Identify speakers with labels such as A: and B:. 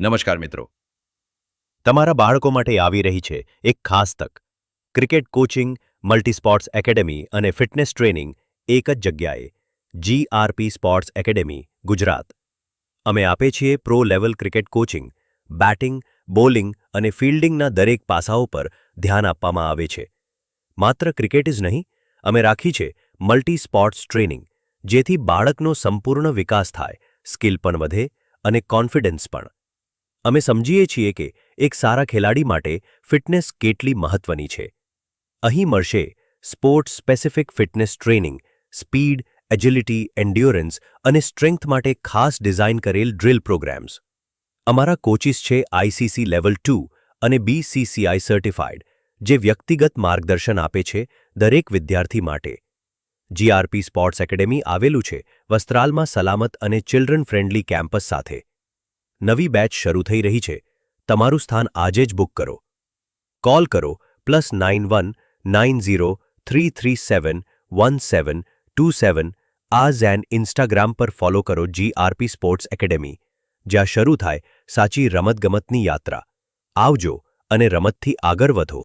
A: નમસ્કાર મિત્રો.
B: તમારા બાળકો માટે આવી રહી છે એક ખાસ તક. Cricket coaching multi sports academy અને ફિટનેસ ટ્રેનિંગ એક જ જગ્યાએ. GRP sports academy, Gujarat. અમે આપે છીએ pro level cricket coaching, batting, bowling અને ફિલ્ડિંગના દરેક પાસાઓ પર ધ્યાન આપવામાં આવે છે. માત્ર ક્રિકેટ જ નહીં, અમે રાખી છે મલ્ટી સ્પોર્ટ્સ ટ્રેનિંગ, જેથી બાળકનો સંપૂર્ણ વિકાસ થાય, સ્કિલ પણ વધે અને કોન્ફિડન્સ પણ. અમે સમજીએ છીએ કે એક સારા ખેલાડી માટે ફિટનેસ કેટલી મહત્વની છે. અહીં મળશે sports specific fitness training, speed, agility, endurance અને સ્ટ્રેન્થ માટે ખાસ ડિઝાઇન કરેલ ડ્રિલ પ્રોગ્રામ્સ. અમારા કોચિસ છે આઈસીસી લેવલ ટુ અને બીસીસીઆઈ સર્ટિફાઈડ જે વ્યક્તિગત માર્ગદર્શન આપે છે દરેક વિદ્યાર્થી માટે. જીઆરપી સ્પોર્ટ્સ એકેડેમી આવેલું છે વસ્ત્રાલમાં સલામત અને ચિલ્ડ્રન ફ્રેન્ડલી કેમ્પસ સાથે. નવી બેચ શરૂ થઈ રહી છે. તમારું સ્થાન આજે જ બુક કરો. કોલ કરો plus nine one nine zero three three seven one seven two seven આ ઝેન ઇન્સ્ટાગ્રામ પર ફોલો કરો જીઆરપી સ્પોર્ટ્સ એકેડેમી. જ્યાં શરૂ થાય સાચી રમતગમતની યાત્રા. આવજો અને રમતથી આગળ વધો.